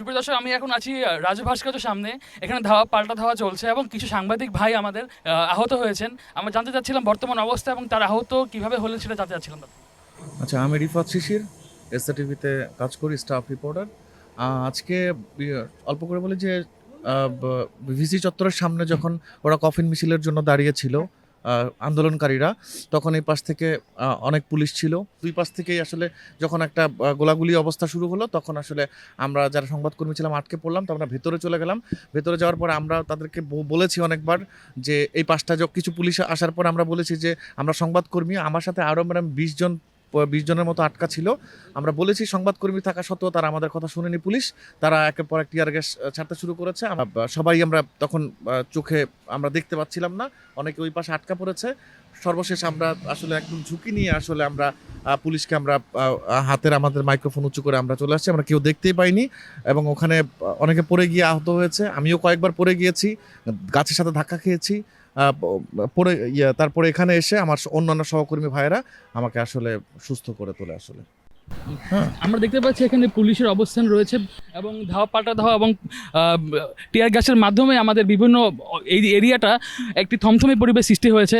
সুপ্রিয় দর্শক আমি এখন আছি আহ, রাজু ভাস্কর্যের সামনে। এখানে ধাওয়া পাল্টা ধাওয়া চলছে এবং কিছু সাংবাদিক ভাই আমাদের আহত হয়েছেন। আমরা জানতে চাচ্ছিলাম বর্তমান অবস্থা এবং তার আহত কীভাবে হলেন সেটা জানতে চাচ্ছিলাম আচ্ছা আমি রিফাত শিশির এসএ টিভিতে কাজ করি স্টাফ রিপোর্টার। আজকে অল্প করে বলি যে ভিসি চত্বরের সামনে যখন ওরা কফিন মিছিলের জন্য দাঁড়িয়েছিল আন্দোলনকারীরা, তখন এই পাশ থেকে অনেক পুলিশ ছিল। দুই পাশ থেকেই আসলে যখন একটা গোলাগুলি অবস্থা শুরু হলো, তখন আসলে আমরা যারা সংবাদকর্মী ছিলাম, আটকে পড়লাম। তো আমরা ভেতরে চলে গেলাম। ভেতরে যাওয়ার পর আমরা তাদেরকে বলেছি অনেকবার যে, এই পাশটা যখন কিছু পুলিশ আসার পর আমরা বলেছি যে, আমরা সংবাদকর্মী, আমার সাথে আরও ম্যাডাম বিশ জন বিশ জনের মতো আটকা ছিল। আমরা বলেছি সংবাদকর্মী থাকা সত্ত্বেও তারা আমাদের কথা শুনেনি পুলিশ। তারা একের পর এক টিয়ার গ্যাস ছাড়তে শুরু করেছে। সবাই আমরা তখন চোখে আমরা দেখতে পাচ্ছিলাম না। অনেকে ওই পাশে আটকা পড়েছে। সর্বশেষ আমরা আসলে একদম ঝুঁকি নিয়ে আসলে আমরা পুলিশকে আমরা হাতের আমাদের মাইক্রোফোন উঁচু করে আমরা চলে আসছি। আমরা কেউ দেখতেই পাইনি এবং ওখানে অনেকে পড়ে গিয়ে আহত হয়েছে। আমিও কয়েকবার পড়ে গিয়েছি, গাছের সাথে ধাক্কা খেয়েছি। পরে ইয়ে তারপরে এখানে এসে আমার অন্যান্য সহকর্মী ভাইয়েরা আমাকে আসলে সুস্থ করে তোলে আসলে। আমরা দেখতে পাচ্ছি এখানে পুলিশের অবস্থান রয়েছে এবং ধাওয়া পাল্টা ধাওয়া এবং টিয়ার গ্যাসের মাধ্যমে আমাদের বিভিন্ন এই এরিয়াটা একটি থমথমে পরিবেশ সৃষ্টি হয়েছে।